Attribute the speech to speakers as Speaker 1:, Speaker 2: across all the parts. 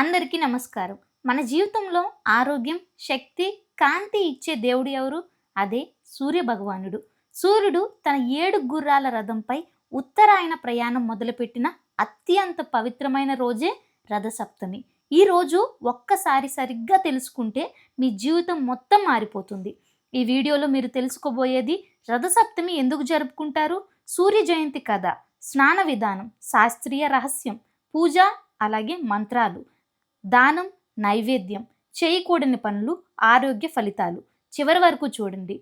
Speaker 1: అందరికీ నమస్కారం. మన జీవితంలో ఆరోగ్యం శక్తి కాంతి ఇచ్చే దేవుడు ఎవరు? అదే సూర్య భగవానుడు. సూర్యుడు తన ఏడు గుర్రాల రథంపై ఉత్తరాయణ ప్రయాణం మొదలుపెట్టిన అత్యంత పవిత్రమైన రోజే రథసప్తమి. ఈ రోజు ఒక్కసారి సరిగ్గా తెలుసుకుంటే మీ జీవితం మొత్తం మారిపోతుంది. ఈ వీడియోలో మీరు తెలుసుకోబోయేది రథసప్తమి ఎందుకు జరుపుకుంటారు? సూర్య జయంతి కథ స్నాన విధానం శాస్త్రీయ రహస్యం పూజ అలాగే మంత్రాలు. దానం నైవేద్యం చేయకూడని పనులు ఆరోగ్య ఫలితాలు. చివరి వరకు చూడండి.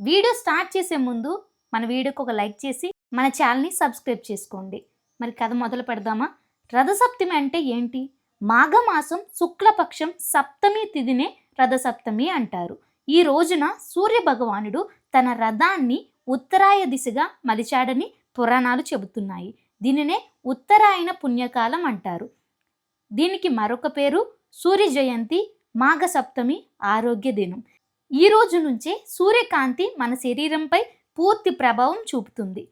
Speaker 1: వీడియో స్టార్ట్ చేసే ముందు మన వీడియోకి ఒక లైక్ చేసి మన ఛానల్ని సబ్స్క్రైబ్ చేసుకోండి. మరి కథ మొదలు పెడదామా? రథసప్తమి అంటే ఏంటి? మాఘమాసం శుక్లపక్షం సప్తమి తిథినే రథసప్తమి అంటారు. ఈ రోజున సూర్య భగవానుడు తన రథాన్ని ఉత్తరాయ దిశగా మలిచాడని పురాణాలు చెబుతున్నాయి. దీనినే ఉత్తరాయణ పుణ్యకాలం అంటారు. దీనికి మరొక పేరు సూర్య జయంతి మాఘ సప్తమి ఆరోగ్య దినం. ఈ రోజు నుంచే సూర్యకాంతి మన శరీరంపై పూర్తి ప్రభావం చూపుతుంది.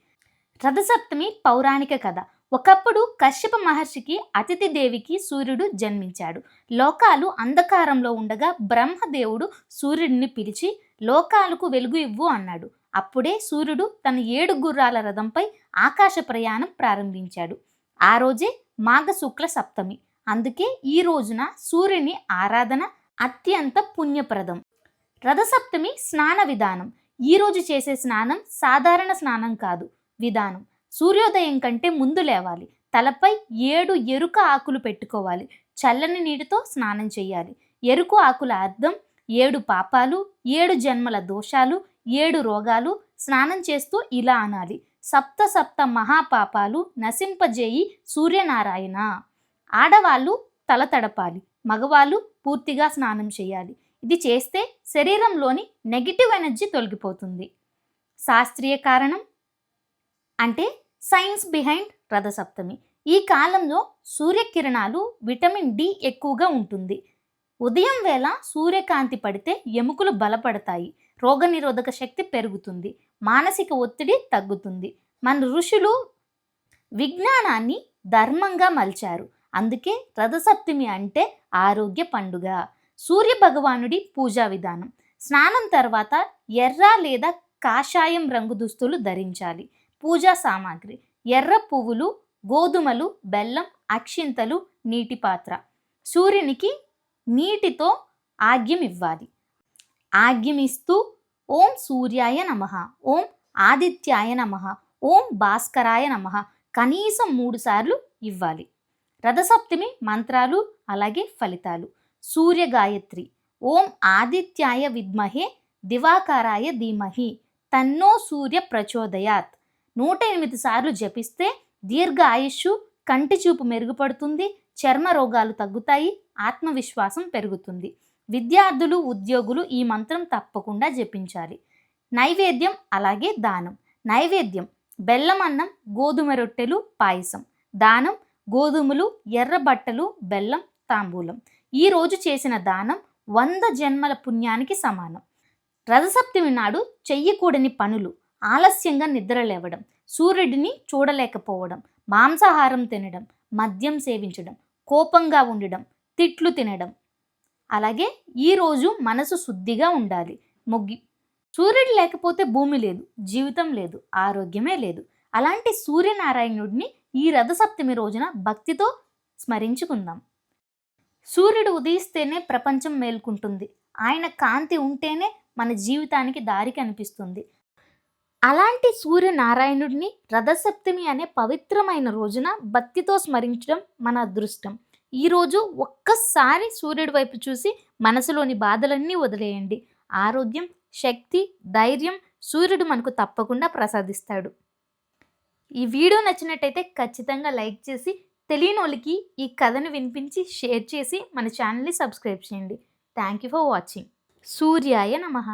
Speaker 1: రథసప్తమి పౌరాణిక కథ. ఒకప్పుడు కశ్యప మహర్షికి అతిథి దేవికి సూర్యుడు జన్మించాడు. లోకాలు అంధకారంలో ఉండగా బ్రహ్మదేవుడు సూర్యుడిని పిలిచి లోకాలకు వెలుగు ఇవ్వు అన్నాడు. అప్పుడే సూర్యుడు తన ఏడు గుర్రాల రథంపై ఆకాశ ప్రయాణం ప్రారంభించాడు. ఆ రోజే మాఘ శుక్ల సప్తమి. అందుకే ఈ రోజున సూర్యుని ఆరాధన అత్యంత పుణ్యప్రదం. రథసప్తమి స్నాన విధానం. ఈరోజు చేసే స్నానం సాధారణ స్నానం కాదు విధానం. సూర్యోదయం కంటే ముందు లేవాలి. తలపై ఏడు ఎరుక ఆకులు పెట్టుకోవాలి. చల్లని నీటితో స్నానం చేయాలి. ఎరుకు ఆకుల అర్థం ఏడు పాపాలు ఏడు జన్మల దోషాలు ఏడు రోగాలు స్నానం చేస్తూ ఇలా అనాలి. సప్త సప్త మహాపాపాలు నశింపజేయి సూర్యనారాయణ. ఆడవాళ్ళు తల తడపాలి. మగవాళ్ళు పూర్తిగా స్నానం చేయాలి. ఇది చేస్తే శరీరంలోని నెగిటివ్ ఎనర్జీ తొలగిపోతుంది. శాస్త్రీయ కారణం? అంటే సైన్స్ బిహైండ్ రథసప్తమి. ఈ కాలంలో సూర్యకిరణాలు విటమిన్ డి ఎక్కువగా ఉంటుంది. ఉదయం వేళ సూర్యకాంతి పడితే ఎముకలు బలపడతాయి. రోగనిరోధక శక్తి పెరుగుతుంది. మానసిక ఒత్తిడి తగ్గుతుంది. మన ఋషులు విజ్ఞానాన్ని ధర్మంగా మలిచారు. అందుకే రథసప్తమి అంటే ఆరోగ్య పండుగ. సూర్య భగవానుడి పూజా విధానం. స్నానం తర్వాత ఎర్ర లేదా కాషాయం రంగు దుస్తులు ధరించాలి. పూజా సామాగ్రి. ఎర్ర పువ్వులు గోధుమలు బెల్లం అక్షింతలు నీటి పాత్ర. సూర్యునికి నీటితో ఆగ్యం ఇవ్వాలి. ఆగ్యమిస్తూ ఓం సూర్యాయ నమ. ఓం ఆదిత్యాయ నమ. ఓం భాస్కరాయ నమ. కనీసం మూడు సార్లు ఇవ్వాలి. రథసప్తమి మంత్రాలు అలాగే ఫలితాలు. సూర్య గాయత్రి ఓం ఆదిత్యాయ విద్మహే దివాకారాయ ధీమహి తన్నో సూర్య ప్రచోదయాత్. నూట ఎనిమిది సార్లు జపిస్తే దీర్ఘ ఆయుష్షు కంటి చూపు మెరుగుపడుతుంది చర్మ రోగాలు తగ్గుతాయి ఆత్మవిశ్వాసం పెరుగుతుంది. విద్యార్థులు ఉద్యోగులు ఈ మంత్రం తప్పకుండా జపించాలి. నైవేద్యం అలాగే దానం. నైవేద్యం బెల్లం అన్నం గోధుమ రొట్టెలు పాయసం. దానం గోధుమలు ఎర్ర బట్టలు బెల్లం తాంబూలం. ఈరోజు చేసిన దానం వంద జన్మల పుణ్యానికి సమానం. రథసప్తమి నాడు చెయ్యకూడని పనులు ఆలస్యంగా నిద్రలేవడం సూర్యుడిని చూడలేకపోవడం మాంసాహారం తినడం మద్యం సేవించడం కోపంగా ఉండడం తిట్లు తినడం. అలాగే ఈరోజు మనసు శుద్ధిగా ఉండాలి. మొగ్గి సూర్యుడు లేకపోతే భూమి లేదు జీవితం లేదు ఆరోగ్యమే లేదు. అలాంటి సూర్యనారాయణుడిని ఈ రథసప్తమి రోజున భక్తితో స్మరించుకుందాం. సూర్యుడు ఉదయిస్తేనే ప్రపంచం మేల్కుంటుంది. ఆయన కాంతి ఉంటేనే మన జీవితానికి దారి కనిపిస్తుంది. అలాంటి సూర్యనారాయణుడిని రథసప్తమి అనే పవిత్రమైన రోజున భక్తితో స్మరించడం మన అదృష్టం. ఈరోజు ఒక్కసారి సూర్యుడి వైపు చూసి మనసులోని బాధలన్నీ వదిలేయండి. ఆరోగ్యం శక్తి ధైర్యం సూర్యుడు మనకు తప్పకుండా ప్రసాదిస్తాడు. ఈ వీడియో నచ్చినట్టయితే ఖచ్చితంగా లైక్ చేసి తెలియని వాళ్ళకి ఈ కథను వినిపించి షేర్ చేసి మన ఛానల్ని సబ్స్క్రైబ్ చేయండి. Thank you for watching. సూర్యాయ నమః.